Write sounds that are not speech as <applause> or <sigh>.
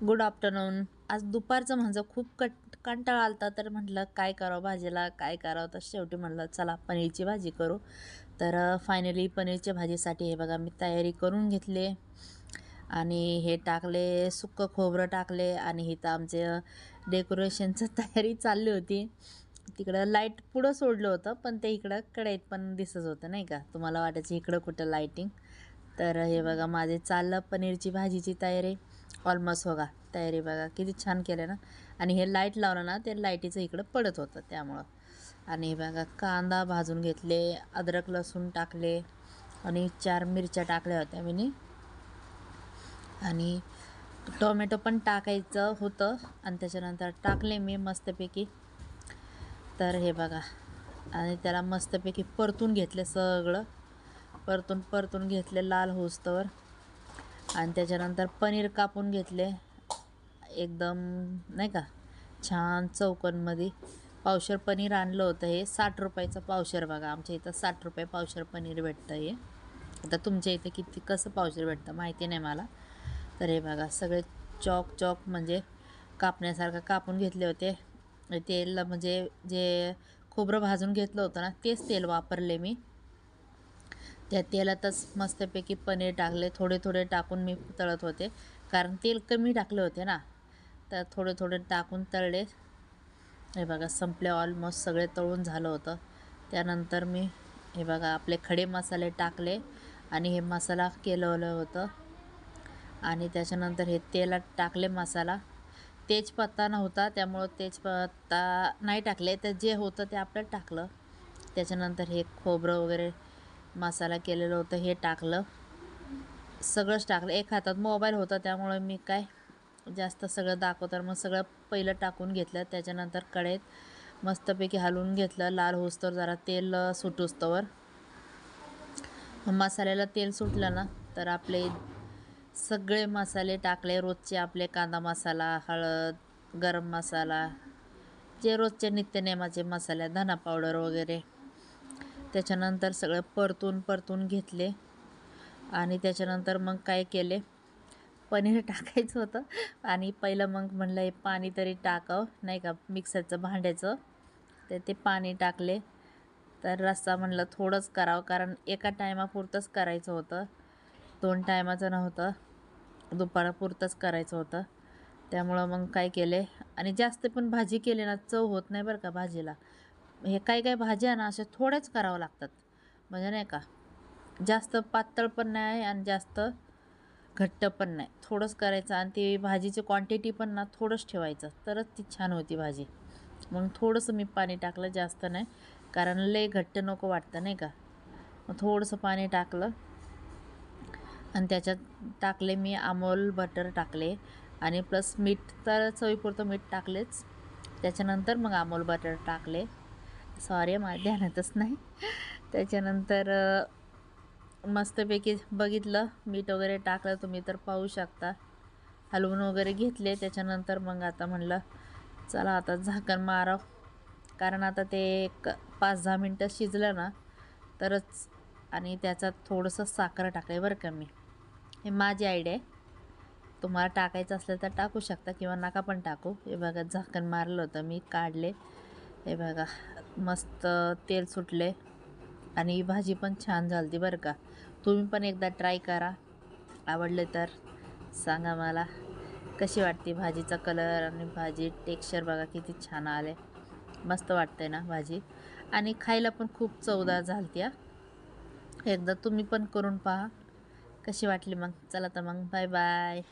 Good afternoon. आज दुपारचं म्हणजे खूप कट कंटाळा आलता तर म्हटलं काय करावं भाजीला? काय करावं? तर शेवटी म्हटलं चला पनीरची भाजी करू. तर फायनली पनीरच्या भाजीसाठी हे बघा मी तयारी करून घेतले. आणि हे टाकले सुक्कं खोबरं टाकले आणि इथं आमचे डेकोरेशनचं <laughs> तयारी चालली होती. तिकडं लाइट पुढं सोडलं होतं पण ते इकडं कडेत पण दिसत होतं नाही का? तुम्हाला वाटायचं इकडं कुठं लाईटिंग तर हे बघा माझे चाललं पनीरची भाजीची तयारी. ऑलमोस्ट बघा तयारी बघा. किती छान केलं ना? आणि हे लाइट लावलं ना ते लाईटीचं इकडं पडत होतं त्यामुळं. आणि बघा कांदा भाजून घेतले अद्रक लसूण टाकले आणि चार मिरच्या टाकल्या होत्या मी आणि टोमॅटो पण टाकायचं होतं आणि त्याच्यानंतर टाकले मी मस्तपैकी. तर हे बघा आणि त्याला मस्तपैकी परतून घेतले सगळं. परतून परतून घेतले लाल होस्तवर. आणि त्याच्यानंतर पनीर कापून घेतले. एकदम नाही का छान चौकनमध्ये. पावशर पनीर आणलं होतं हे. साठ रुपयाचं पावशर बघा. आमच्या इथं साठ रुपये पावशर पनीर भेटतं हे. आता तुमच्या इथे किती कसं पावशर भेटतं माहिती नाही मला. तर हे बघा सगळे चॉक चॉक म्हणजे कापण्यासारखं कापून घेतले होते. तेल म्हणजे जे खोबरं भाजून घेतलं होतं ना तेच तेल वापरले मी. त्या तेलातच मस्तपैकी पनीर टाकले. थोडे थोडे टाकून मी तळत होते. कारण तेल कमी टाकले होते ना. तर थोडे थोडे टाकून तळले. हे बघा संपले ऑलमोस्ट सगळे तळून झालं होतं. त्यानंतर मी हे बघा आपले खडे मसाले टाकले आणि हे मसाला केलं होतं. आणि त्याच्यानंतर हे तेलात टाकले मसाला. तेजपत्ता नव्हता त्यामुळं तेजपत्ता नाही टाकले. तर जे होतं ते आपलं टाकलं. त्याच्यानंतर हे खोबरं वगैरे मसाला केलेलं होतं हे टाकलं. सगळंच टाकलं. एक हातात मोबाईल होता त्यामुळे मी काय जास्त सगळं दाखवतं मग सगळं पहिलं टाकून घेतलं. त्याच्यानंतर कढईत मस्तपैकी हलवून घेतलं. लाल होस्तवर जरा तेल सुटूस्तवर मसाल्याला तेल सुटलं ना तर आपले सगळे मसाले टाकले. रोजचे आपले कांदा मसाला हळद गरम मसाला जे रोजचे नित्यनेमाचे मसाले धना पावडर वगैरे. त्याच्यानंतर सगळं परतून परतून घेतले. आणि त्याच्यानंतर मग काय केले? पनीर टाकायचं होतं. आणि पहिलं मग म्हणलं हे पाणी तरी टाकावं नाही का मिक्सरचं भांड्याचं. तर ते पाणी टाकले. तर रस्सा म्हणलं थोडंच करावं कारण एका टायमापुरतंच करायचं होतं. दोन टायमाचं नव्हतं. दुपारापुरतंच करायचं होतं. त्यामुळं मग काय केले? आणि जास्त पण भाजी केली ना चव होत नाही बरं का भाजीला. हे काही काही भाज्या ना अशा थोड्याच करावं लागतात. म्हणजे नाही का जास्त पातळ पण नाही आणि जास्त घट्ट पण नाही. थोडंच करायचं आणि ती भाजीची क्वांटिटी पण ना थोडंच ठेवायचं. तरच ती छान होती भाजी. मग थोडंसं मी पाणी टाकलं जास्त नाही. कारण लय घट्ट नको वाटतं नाही का. मग थोडंसं पाणी टाकलं. आणि त्याच्यात टाकले मी अमोल बटर टाकले. आणि प्लस मीठ तर चवीपुरतं मीठ टाकलेच. त्याच्यानंतर मग अमोल बटर टाकले. सॉरी मला ध्यानातच नाही. त्याच्यानंतर मस्तपैकी बघितलं मीठ वगैरे टाकलं तुम्ही तर पाहू शकता. हलवून वगैरे घेतले त्याच्यानंतर मग आता म्हणलं चला आता झाकण माराव. कारण आता ते एक पाच दहा मिनटं शिजलं ना तरच आणि त्याच्यात थोडंसं साखर टाकाय बरं का मी. हे माझी आयडिया आहे. तुम्हाला टाकायचं असलं तर टाकू शकता किंवा नका पण टाकू. हे बघा झाकण मारलं होतं मी काढले. हे बघा मस्त तेल सुटले आणि भाजी पण छान झाली बरं का. तुम्ही पण एकदा ट्राय करा. आवडले तर सांगा मला. कशी वाटते भाजीचा कलर आणि भाजी टेक्स्चर बघा किती छान आले. मस्त वाटते ना भाजी. आणि खायला पण खूप चवदार झालती एकदा तुम्ही पण करून पहा. कशी वाटली मग? चला तर मग. Bye bye